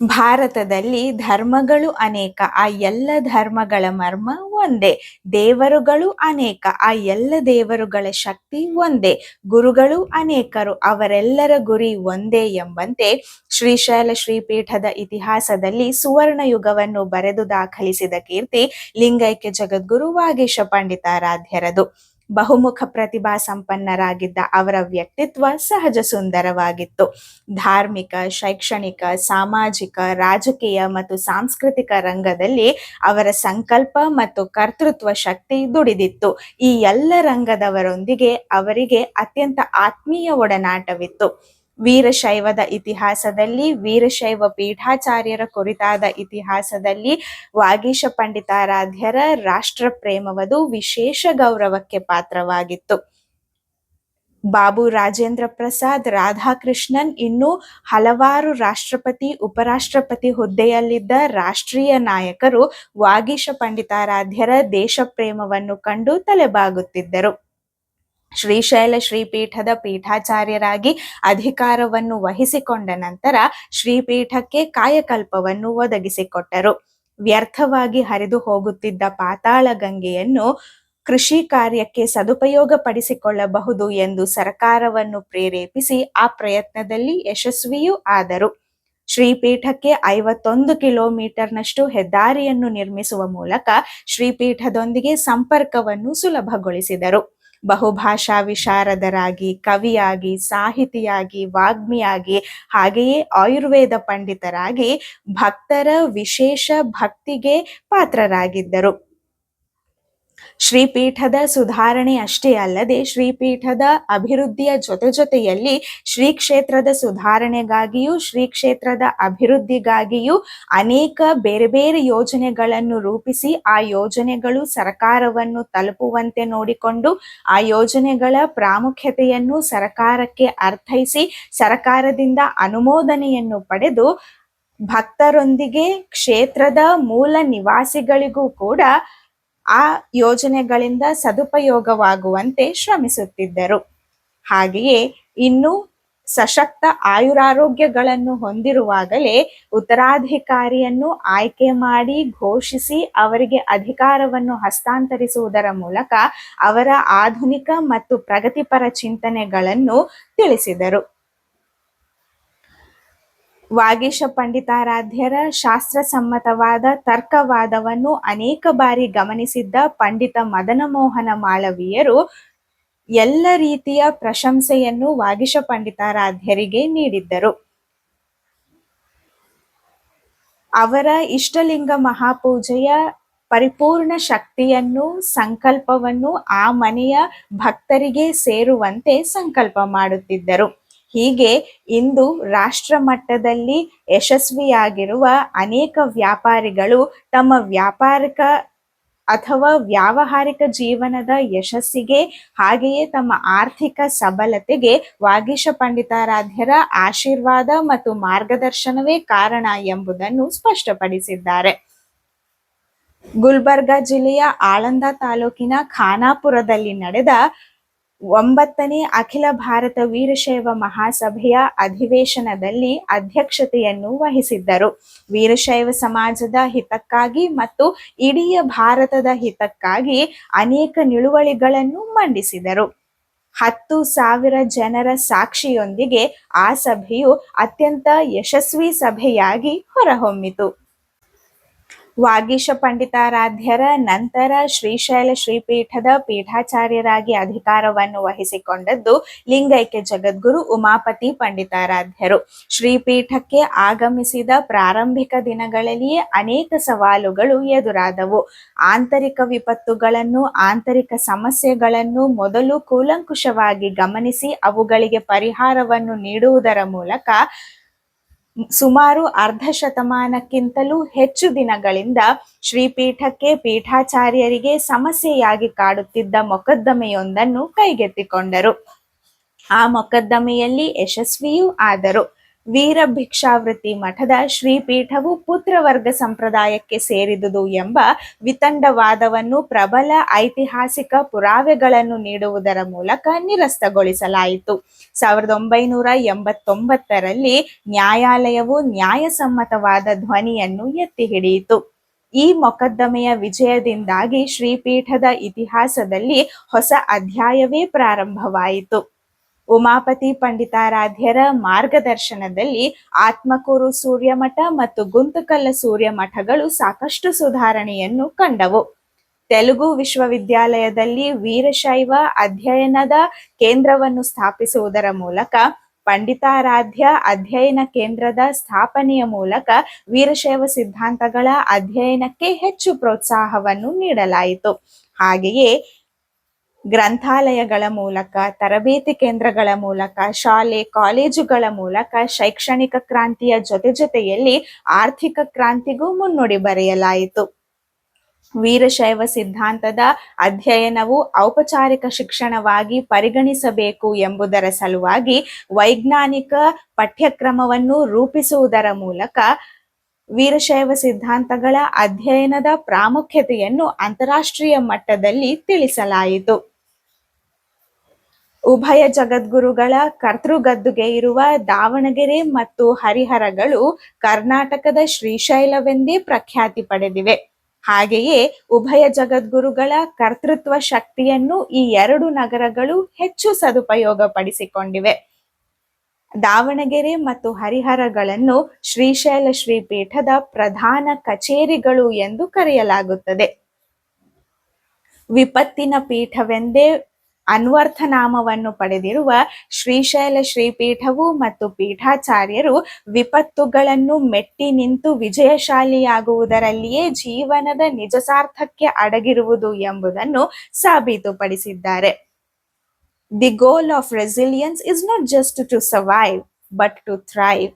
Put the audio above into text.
ಭಾರತದಲ್ಲಿ ಧರ್ಮಗಳು ಅನೇಕ, ಆ ಎಲ್ಲ ಧರ್ಮಗಳ ಮರ್ಮ ಒಂದೇ. ದೇವರುಗಳು ಅನೇಕ, ಆ ಎಲ್ಲ ದೇವರುಗಳ ಶಕ್ತಿ ಒಂದೇ. ಗುರುಗಳು ಅನೇಕರು, ಅವರೆಲ್ಲರ ಗುರಿ ಒಂದೇ ಎಂಬಂತೆ ಶ್ರೀಶೈಲ ಶ್ರೀಪೀಠದ ಇತಿಹಾಸದಲ್ಲಿ ಸುವರ್ಣ ಯುಗವನ್ನು ಬರೆದು ದಾಖಲಿಸಿದ ಕೀರ್ತಿ ಲಿಂಗೈಕ್ಯ ಜಗದ್ಗುರು ವಾಗೀಶ ಪಂಡಿತಾರಾಧ್ಯರದು. ಬಹುಮುಖ ಪ್ರತಿಭಾ ಸಂಪನ್ನರಾಗಿದ್ದ ಅವರ ವ್ಯಕ್ತಿತ್ವ ಸಹಜ ಸುಂದರವಾಗಿತ್ತು. ಧಾರ್ಮಿಕ, ಶೈಕ್ಷಣಿಕ, ಸಾಮಾಜಿಕ, ರಾಜಕೀಯ ಮತ್ತು ಸಾಂಸ್ಕೃತಿಕ ರಂಗದಲ್ಲಿ ಅವರ ಸಂಕಲ್ಪ ಮತ್ತು ಕರ್ತೃತ್ವ ಶಕ್ತಿ ದುಡಿದಿತ್ತು. ಈ ಎಲ್ಲ ರಂಗದವರೊಂದಿಗೆ ಅವರಿಗೆ ಅತ್ಯಂತ ಆತ್ಮೀಯ ಒಡನಾಟವಿತ್ತು. ವೀರಶೈವದ ಇತಿಹಾಸದಲ್ಲಿ, ವೀರಶೈವ ಪೀಠಾಚಾರ್ಯರ ಕುರಿತಾದ ಇತಿಹಾಸದಲ್ಲಿ ವಾಗೀಶ ಪಂಡಿತಾರಾಧ್ಯರ ರಾಷ್ಟ್ರ ಪ್ರೇಮವದು ವಿಶೇಷ ಗೌರವಕ್ಕೆ ಪಾತ್ರವಾಗಿತ್ತು. ಬಾಬು ರಾಜೇಂದ್ರ ಪ್ರಸಾದ್, ರಾಧಾಕೃಷ್ಣನ್ ಇನ್ನೂ ಹಲವಾರು ರಾಷ್ಟ್ರಪತಿ, ಉಪರಾಷ್ಟ್ರಪತಿ ಹುದ್ದೆಯಲ್ಲಿದ್ದ ರಾಷ್ಟ್ರೀಯ ನಾಯಕರು ವಾಗೀಶ ಪಂಡಿತಾರಾಧ್ಯರ ದೇಶ ಪ್ರೇಮವನ್ನು ಕಂಡು ತಲೆಬಾಗುತ್ತಿದ್ದರು. ಶ್ರೀಶೈಲ ಶ್ರೀಪೀಠದ ಪೀಠಾಚಾರ್ಯರಾಗಿ ಅಧಿಕಾರವನ್ನು ವಹಿಸಿಕೊಂಡ ನಂತರ ಶ್ರೀಪೀಠಕ್ಕೆ ಕಾಯಕಲ್ಪವನ್ನು ಒದಗಿಸಿಕೊಟ್ಟರು. ವ್ಯರ್ಥವಾಗಿ ಹರಿದು ಹೋಗುತ್ತಿದ್ದ ಪಾತಾಳ ಗಂಗೆಯನ್ನು ಕೃಷಿ ಕಾರ್ಯಕ್ಕೆ ಸದುಪಯೋಗ ಪಡಿಸಿಕೊಳ್ಳಬಹುದು ಎಂದು ಸರ್ಕಾರವನ್ನು ಪ್ರೇರೇಪಿಸಿ ಆ ಪ್ರಯತ್ನದಲ್ಲಿ ಯಶಸ್ವಿಯೂ ಆದರು. ಶ್ರೀಪೀಠಕ್ಕೆ ಐವತ್ತೊಂದು ಕಿಲೋಮೀಟರ್ನಷ್ಟು ಹೆದ್ದಾರಿಯನ್ನು ನಿರ್ಮಿಸುವ ಮೂಲಕ ಶ್ರೀಪೀಠದೊಂದಿಗೆ ಸಂಪರ್ಕವನ್ನು ಸುಲಭಗೊಳಿಸಿದರು. ಬಹುಭಾಷಾ ವಿಶಾರದರಾಗಿ ಕವಿಯಾಗಿ ಸಾಹಿತಿಯಾಗಿ ವಾಗ್ಮಿಯಾಗಿ ಹಾಗೆಯೇ ಆಯುರ್ವೇದ ಪಂಡಿತರಾಗಿ ಭಕ್ತರ ವಿಶೇಷ ಭಕ್ತಿಗೆ ಪಾತ್ರರಾಗಿದ್ದರು. ಶ್ರೀಪೀಠದ ಸುಧಾರಣೆ ಅಷ್ಟೇ ಅಲ್ಲದೆ ಶ್ರೀಪೀಠದ ಅಭಿವೃದ್ಧಿಯ ಜೊತೆ ಜೊತೆಯಲ್ಲಿ ಶ್ರೀ ಕ್ಷೇತ್ರದ ಸುಧಾರಣೆಗಾಗಿಯೂ ಶ್ರೀ ಕ್ಷೇತ್ರದ ಅಭಿವೃದ್ಧಿಗಾಗಿಯೂ ಅನೇಕ ಬೇರೆ ಬೇರೆ ಯೋಜನೆಗಳನ್ನು ರೂಪಿಸಿ ಆ ಯೋಜನೆಗಳು ಸರ್ಕಾರವನ್ನು ತಲುಪುವಂತೆ ನೋಡಿಕೊಂಡು, ಆ ಯೋಜನೆಗಳ ಪ್ರಾಮುಖ್ಯತೆಯನ್ನು ಸರ್ಕಾರಕ್ಕೆ ಅರ್ಥೈಸಿ, ಸರ್ಕಾರದಿಂದ ಅನುಮೋದನೆಯನ್ನು ಪಡೆದು ಭಕ್ತರೊಂದಿಗೆ ಕ್ಷೇತ್ರದ ಮೂಲ ನಿವಾಸಿಗಳಿಗೂ ಕೂಡ ಆ ಯೋಜನೆಗಳಿಂದ ಸದುಪಯೋಗವಾಗುವಂತೆ ಶ್ರಮಿಸುತ್ತಿದ್ದರು. ಹಾಗೆಯೇ ಇನ್ನು ಸಶಕ್ತ ಆಯುರಾರೋಗ್ಯಗಳನ್ನು ಹೊಂದಿರುವಾಗಲೇ ಉತ್ತರಾಧಿಕಾರಿಯನ್ನು ಆಯ್ಕೆ ಮಾಡಿ ಘೋಷಿಸಿ ಅವರಿಗೆ ಅಧಿಕಾರವನ್ನು ಹಸ್ತಾಂತರಿಸುವುದರ ಮೂಲಕ ಅವರ ಆಧುನಿಕ ಮತ್ತು ಪ್ರಗತಿಪರ ಚಿಂತನೆಗಳನ್ನು ತಿಳಿಸಿದರು. ವಾಗೀಶ ಪಂಡಿತಾರಾಧ್ಯರ ಶಾಸ್ತ್ರಸಮ್ಮತವಾದ ತರ್ಕವಾದವನ್ನು ಅನೇಕ ಬಾರಿ ಗಮನಿಸಿದ್ದ ಪಂಡಿತ ಮದನಮೋಹನ ಮಾಳವೀಯರು ಎಲ್ಲ ರೀತಿಯ ಪ್ರಶಂಸೆಯನ್ನು ವಾಗೀಶ ಪಂಡಿತಾರಾಧ್ಯರಿಗೆ ನೀಡಿದ್ದರು. ಅವರ ಇಷ್ಟಲಿಂಗ ಮಹಾಪೂಜೆಯ ಪರಿಪೂರ್ಣ ಶಕ್ತಿಯನ್ನು, ಸಂಕಲ್ಪವನ್ನು ಆ ಮನೆಯ ಭಕ್ತರಿಗೆ ಸೇರುವಂತೆ ಸಂಕಲ್ಪ ಮಾಡುತ್ತಿದ್ದರು. ಹೀಗೆ ಇಂದು ರಾಷ್ಟ್ರ ಮಟ್ಟದಲ್ಲಿ ಯಶಸ್ವಿಯಾಗಿರುವ ಅನೇಕ ವ್ಯಾಪಾರಿಗಳು ತಮ್ಮ ವ್ಯಾಪಾರಿಕ ಅಥವಾ ವ್ಯಾವಹಾರಿಕ ಜೀವನದ ಯಶಸ್ಸಿಗೆ ಹಾಗೆಯೇ ತಮ್ಮ ಆರ್ಥಿಕ ಸಬಲತೆಗೆ ವಾಗೀಶ ಪಂಡಿತಾರಾಧ್ಯರ ಆಶೀರ್ವಾದ ಮತ್ತು ಮಾರ್ಗದರ್ಶನವೇ ಕಾರಣ ಎಂಬುದನ್ನು ಸ್ಪಷ್ಟಪಡಿಸಿದ್ದಾರೆ. ಗುಲ್ಬರ್ಗಾ ಜಿಲ್ಲೆಯ ಆಳಂದ ತಾಲೂಕಿನ ಖಾನಾಪುರದಲ್ಲಿ ನಡೆದ ಒಂಬತ್ತನೇ ಅಖಿಲ ಭಾರತ ವೀರಶೈವ ಮಹಾಸಭೆಯ ಅಧಿವೇಶನದಲ್ಲಿ ಅಧ್ಯಕ್ಷತೆಯನ್ನು ವಹಿಸಿದ್ದರು. ವೀರಶೈವ ಸಮಾಜದ ಹಿತಕ್ಕಾಗಿ ಮತ್ತು ಇಡೀ ಭಾರತದ ಹಿತಕ್ಕಾಗಿ ಅನೇಕ ನಿಲುವಳಿಗಳನ್ನು ಮಂಡಿಸಿದರು. ಹತ್ತು ಸಾವಿರ ಜನರ ಸಾಕ್ಷಿಯೊಂದಿಗೆ ಆ ಸಭೆಯು ಅತ್ಯಂತ ಯಶಸ್ವಿ ಸಭೆಯಾಗಿ ಹೊರಹೊಮ್ಮಿತು. ವಾಗೀಶ ಪಂಡಿತಾರಾಧ್ಯರ ನಂತರ ಶ್ರೀಶೈಲ ಶ್ರೀಪೀಠದ ಪೀಠಾಚಾರ್ಯರಾಗಿ ಅಧಿಕಾರವನ್ನು ವಹಿಸಿಕೊಂಡದ್ದು ಲಿಂಗೈಕ್ಯ ಜಗದ್ಗುರು ಉಮಾಪತಿ ಪಂಡಿತಾರಾಧ್ಯರು. ಶ್ರೀಪೀಠಕ್ಕೆ ಆಗಮಿಸಿದ ಪ್ರಾರಂಭಿಕ ದಿನಗಳಲ್ಲಿಯೇ ಅನೇಕ ಸವಾಲುಗಳು ಎದುರಾದವು. ಆಂತರಿಕ ವಿಪತ್ತುಗಳನ್ನು, ಆಂತರಿಕ ಸಮಸ್ಯೆಗಳನ್ನು ಮೊದಲು ಕೂಲಂಕುಷವಾಗಿ ಗಮನಿಸಿ ಅವುಗಳಿಗೆ ಪರಿಹಾರವನ್ನು ನೀಡುವುದರ ಮೂಲಕ ಸುಮಾರು ಅರ್ಧ ಶತಮಾನಕ್ಕಿಂತಲೂ ಹೆಚ್ಚು ದಿನಗಳಿಂದ ಶ್ರೀಪೀಠಕ್ಕೆ ಪೀಠಾಚಾರ್ಯರಿಗೆ ಸಮಸ್ಯೆಯಾಗಿ ಕಾಡುತ್ತಿದ್ದ ಮೊಕದ್ದಮೆಯೊಂದನ್ನು ಕೈಗೆತ್ತಿಕೊಂಡರು. ಆ ಮೊಕದ್ದಮೆಯಲ್ಲಿ ಯಶಸ್ವಿಯೂ ಆದರು. ವೀರ ಭಿಕ್ಷಾವೃತ್ತಿ ಮಠದ ಶ್ರೀಪೀಠವು ಪುತ್ರವರ್ಗ ಸಂಪ್ರದಾಯಕ್ಕೆ ಸೇರಿದುದು ಎಂಬ ವಿತಂಡವಾದವನ್ನು ಪ್ರಬಲ ಐತಿಹಾಸಿಕ ಪುರಾವೆಗಳನ್ನು ನೀಡುವುದರ ಮೂಲಕ ನಿರಸ್ತಗೊಳಿಸಲಾಯಿತು. ಸಾವಿರದ ಒಂಬೈನೂರ ಎಂಬತ್ತೊಂಬತ್ತರಲ್ಲಿ ನ್ಯಾಯಾಲಯವು ನ್ಯಾಯಸಮ್ಮತವಾದ ಧ್ವನಿಯನ್ನು ಎತ್ತಿ ಹಿಡಿಯಿತು. ಈ ಮೊಕದ್ದಮೆಯ ವಿಜಯದಿಂದಾಗಿ ಶ್ರೀಪೀಠದ ಇತಿಹಾಸದಲ್ಲಿ ಹೊಸ ಅಧ್ಯಾಯವೇ ಪ್ರಾರಂಭವಾಯಿತು. ಉಮಾಪತಿ ಪಂಡಿತಾರಾಧ್ಯರ ಮಾರ್ಗದರ್ಶನದಲ್ಲಿ ಆತ್ಮಕೂರು ಸೂರ್ಯಮಠ ಮತ್ತು ಗುಂತಕಲ್ಲ ಸೂರ್ಯ ಮಠಗಳು ಸಾಕಷ್ಟು ಸುಧಾರಣೆಯನ್ನು ಕಂಡವು. ತೆಲುಗು ವಿಶ್ವವಿದ್ಯಾಲಯದಲ್ಲಿ ವೀರಶೈವ ಅಧ್ಯಯನದ ಕೇಂದ್ರವನ್ನು ಸ್ಥಾಪಿಸುವುದರ ಮೂಲಕ, ಪಂಡಿತಾರಾಧ್ಯ ಅಧ್ಯಯನ ಕೇಂದ್ರದ ಸ್ಥಾಪನೆಯ ಮೂಲಕ ವೀರಶೈವ ಸಿದ್ಧಾಂತಗಳ ಅಧ್ಯಯನಕ್ಕೆ ಹೆಚ್ಚು ಪ್ರೋತ್ಸಾಹವನ್ನು ನೀಡಲಾಯಿತು. ಹಾಗೆಯೇ ಗ್ರಂಥಾಲಯಗಳ ಮೂಲಕ, ತರಬೇತಿ ಕೇಂದ್ರಗಳ ಮೂಲಕ, ಶಾಲೆ, ಕಾಲೇಜುಗಳ ಮೂಲಕ ಶೈಕ್ಷಣಿಕ ಕ್ರಾಂತಿಯ ಜೊತೆ ಜೊತೆಯಲ್ಲಿ ಆರ್ಥಿಕ ಕ್ರಾಂತಿಗೂ ಮುನ್ನುಡಿ ಬರೆಯಲಾಯಿತು. ವೀರಶೈವ ಸಿದ್ಧಾಂತದ ಅಧ್ಯಯನವು ಔಪಚಾರಿಕ ಶಿಕ್ಷಣವಾಗಿ ಪರಿಗಣಿಸಬೇಕು ಎಂಬುದರ ಸಲುವಾಗಿ ವೈಜ್ಞಾನಿಕ ಪಠ್ಯಕ್ರಮವನ್ನು ರೂಪಿಸುವುದರ ಮೂಲಕ ವೀರಶೈವ ಸಿದ್ಧಾಂತಗಳ ಅಧ್ಯಯನದ ಪ್ರಾಮುಖ್ಯತೆಯನ್ನು ಅಂತಾರಾಷ್ಟ್ರೀಯ ಮಟ್ಟದಲ್ಲಿ ತಿಳಿಸಲಾಯಿತು. ಉಭಯ ಜಗದ್ಗುರುಗಳ ಕರ್ತೃಗದ್ದುಗೆ ಇರುವ ದಾವಣಗೆರೆ ಮತ್ತು ಹರಿಹರಗಳು ಕರ್ನಾಟಕದ ಶ್ರೀಶೈಲವೆಂದೇ ಪ್ರಖ್ಯಾತಿ ಪಡೆದಿವೆ. ಹಾಗೆಯೇ ಉಭಯ ಜಗದ್ಗುರುಗಳ ಕರ್ತೃತ್ವ ಶಕ್ತಿಯನ್ನು ಈ ಎರಡು ನಗರಗಳು ಹೆಚ್ಚು ಸದುಪಯೋಗಪಡಿಸಿಕೊಂಡಿವೆ. ದಾವಣಗೆರೆ ಮತ್ತು ಹರಿಹರಗಳನ್ನು ಶ್ರೀಶೈಲ ಶ್ರೀಪೀಠದ ಪ್ರಧಾನ ಕಚೇರಿಗಳು ಎಂದು ಕರೆಯಲಾಗುತ್ತದೆ. ವಿಪತ್ತಿನ ಪೀಠವೆಂದೇ ಅನ್ವರ್ಥನಾಮವನ್ನು ಪಡೆದಿರುವ ಶ್ರೀಶೈಲ ಶ್ರೀಪೀಠವು ಮತ್ತು ಪೀಠಾಚಾರ್ಯರು ವಿಪತ್ತುಗಳನ್ನು ಮೆಟ್ಟಿ ನಿಂತು ವಿಜಯಶಾಲಿಯಾಗುವುದರಲ್ಲಿಯೇ ಜೀವನದ ನಿಜ ಸಾರ್ಥಕ್ಕೆ ಅಡಗಿರುವುದು ಎಂಬುದನ್ನು ಸಾಬೀತುಪಡಿಸಿದ್ದಾರೆ. The goal of resilience is not just to survive but to thrive